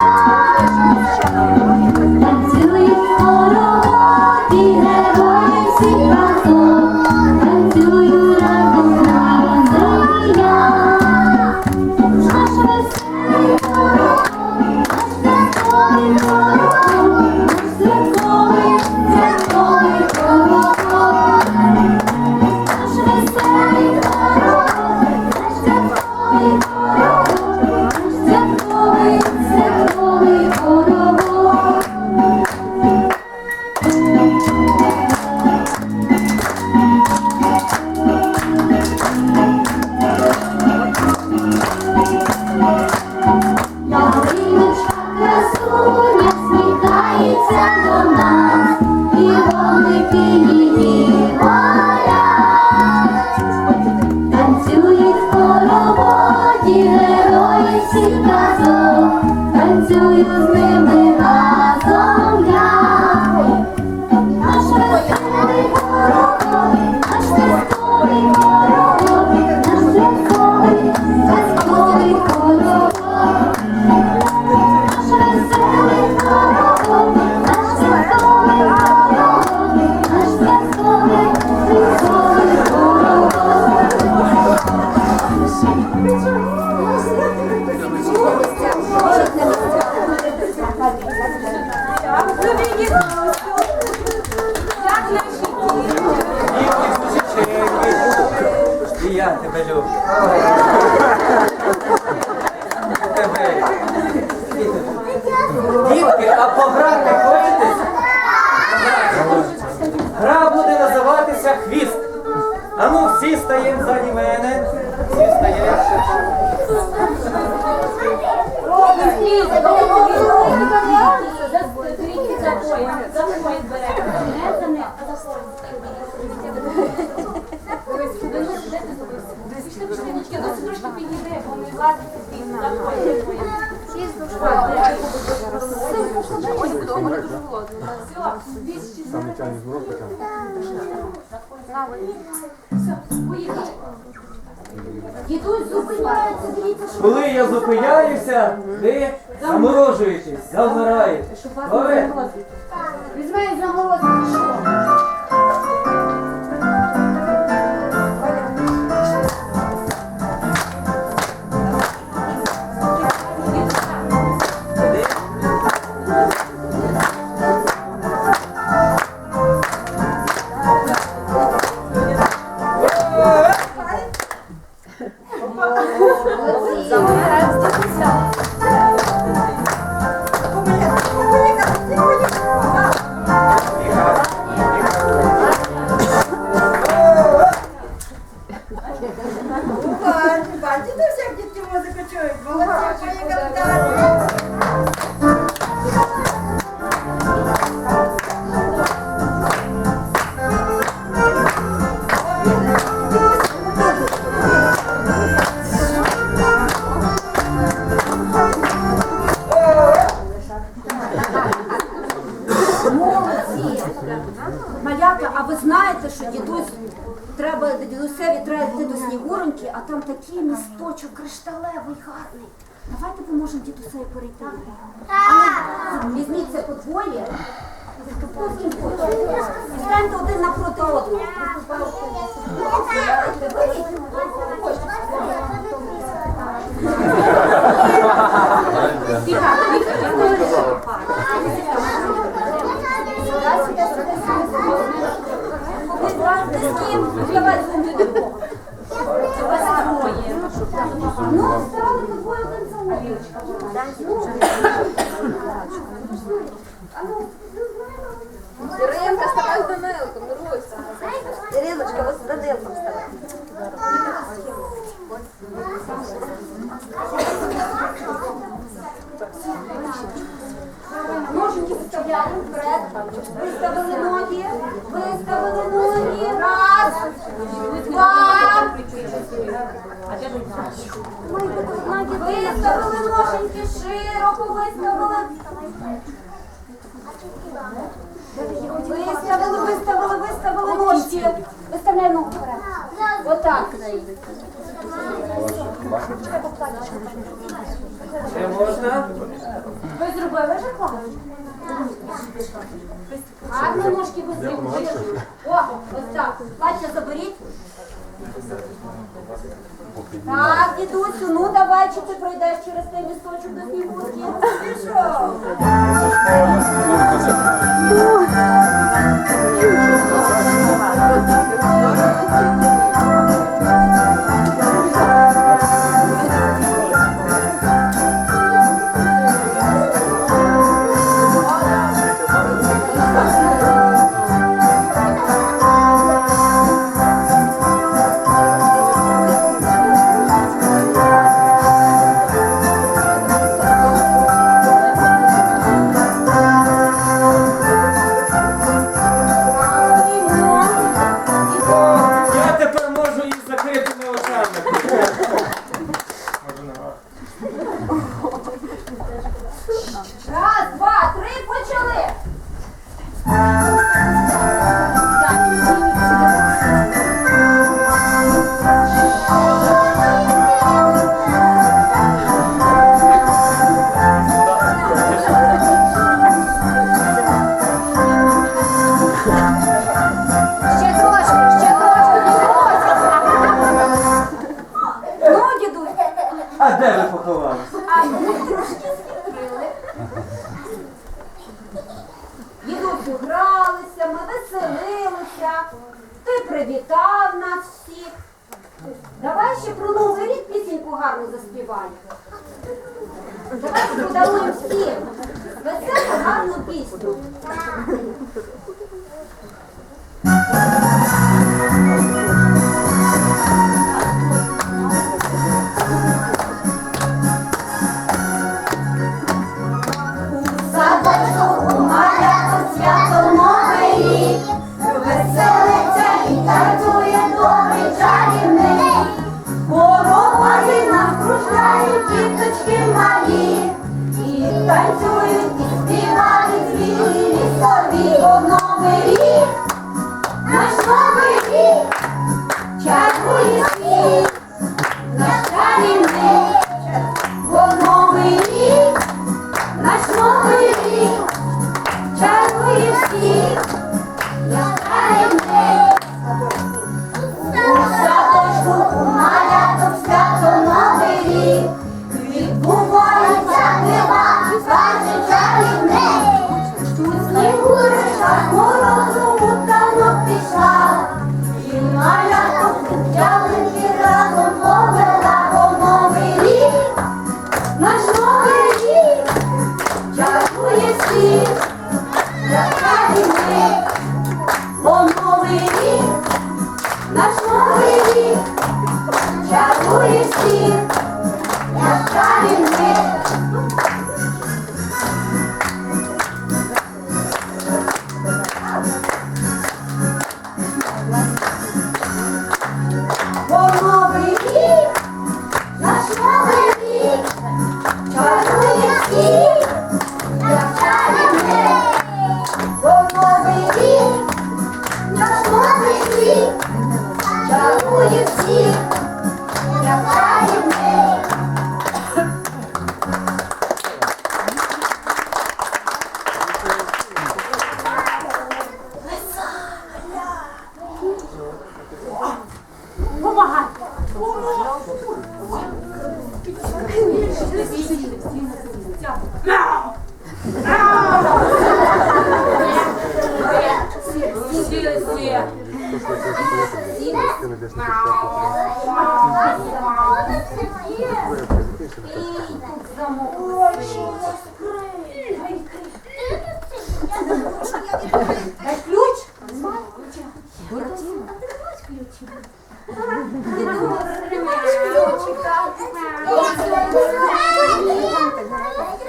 you. І я тебе люблю. Тебе. Дітки, а пограти хочете? Гра буде називатися хвіст. А ну всі стаємо ззаді мене. Всі стаємо. Дідусь зупиняється, дивіться, Коли я зупиняюся, ви заморожуєтесь, завмираєте. Добре? мороз, що? Місточок кришталевий гарний. Давайте поможемо дідусеві перейти. Але візьміться по двоє. Станьте один напроти одного. Не з ким? Давай з ким Вас троє. Ну, за одним. Іринка, ставай з Данилком, Руся. Іриночка, ось з Данилком ставай. Ножики виставляли вперед. Виставили ноги. Виставили ноги. Раз. Два. Виставили ноженьки широко, виставили. Виставили, виставили, виставили ножки. Виставляй ногу Вот так Це можна? Ви зробили вже клас? Гарно ножки виставили. О, ось так. Плаття заберіть. Так, дідусю, ну давай, чи ти пройдеш через цей місточок до снігурки. Пішов. Ну, гостю гралися, ми веселилися, ти привітав нас всіх. Давай ще про новий рік пісеньку гарно заспіваємо. Давай подаруємо всім веселу гарну пісню. Christine.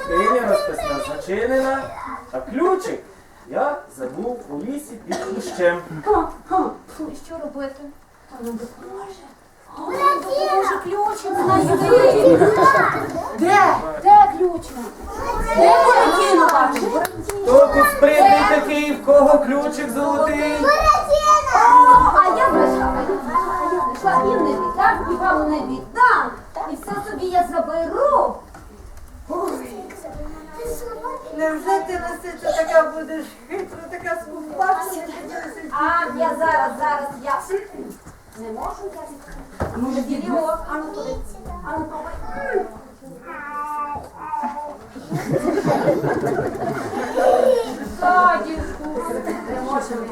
Синя розписна зачинена, а ключик я забув у лісі під кущем. І що робити? Та не допоможе. О, Допоможе ключик знайти. Де? Де ключик? Де Боротіно? Хто тут спритний такий, в кого ключик золотий? так і не віддам, і вам не віддам. І все собі я заберу. Ой, невже ти лисиця така будеш хитра, така скупа. А, я зараз, зараз, я не можу я відкрити. Може, Кирило, а ну туди, а ну пробуй. Садівку, не можемо.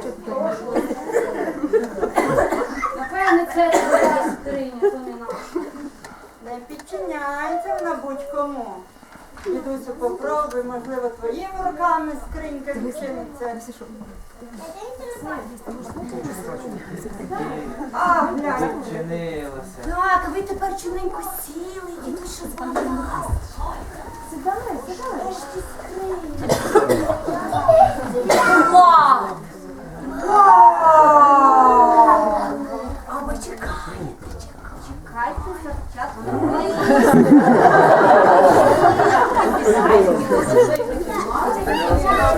Підчиняється вона будь-кому. Дідусю, попробуй, можливо, твоїми руками скринька відчиниться. А, глянь. Чинилося. Так, ви тепер чудненько сіли, дідусь що з вами нас. Сідай, сідай. Решті скрині. Вау! А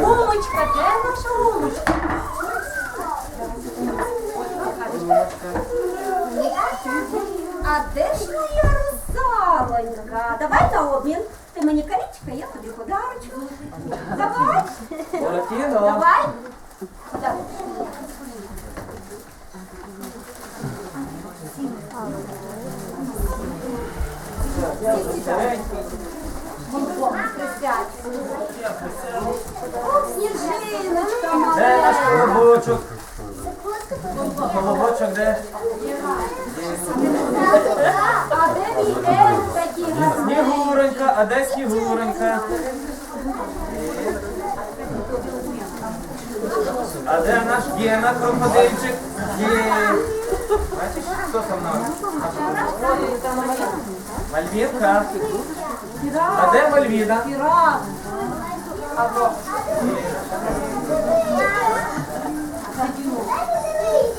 Умочка, де наша умочка? А де ж моя русалонька? Давай на обмін. Ти мені колечко, я тобі подарочку. Давай, Буратіно. давай. Давай. Ох, сніжиночка Де наш колобочок? Колобочок де? А де мій Ельф такий гарний? Снігуронька, а де Снігуронька? А де наш Гена, крокодильчик? Є. Бачиш, хто там нас? Мальвінка. А де Мальвіна?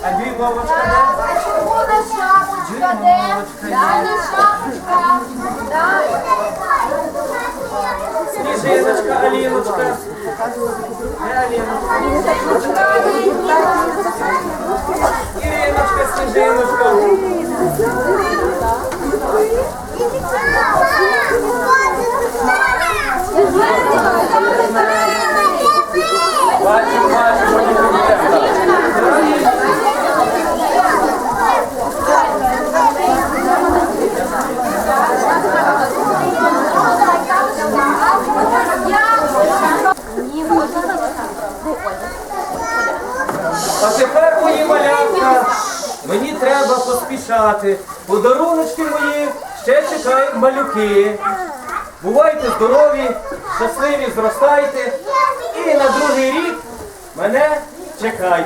А дві Вовочка де? А червона шапочка де? Далі шапочка. Сніжиночка, Аліночка. Де Аліночка? Іриночка, Сніжиночка. Бачимо, бачимо, вони тут є. А тепер, мої малятка, мені треба поспішати. Подаруночки мої ще чекають малюки. Бувайте здорові, щасливі, зростайте. І на другий рік мене чекайте.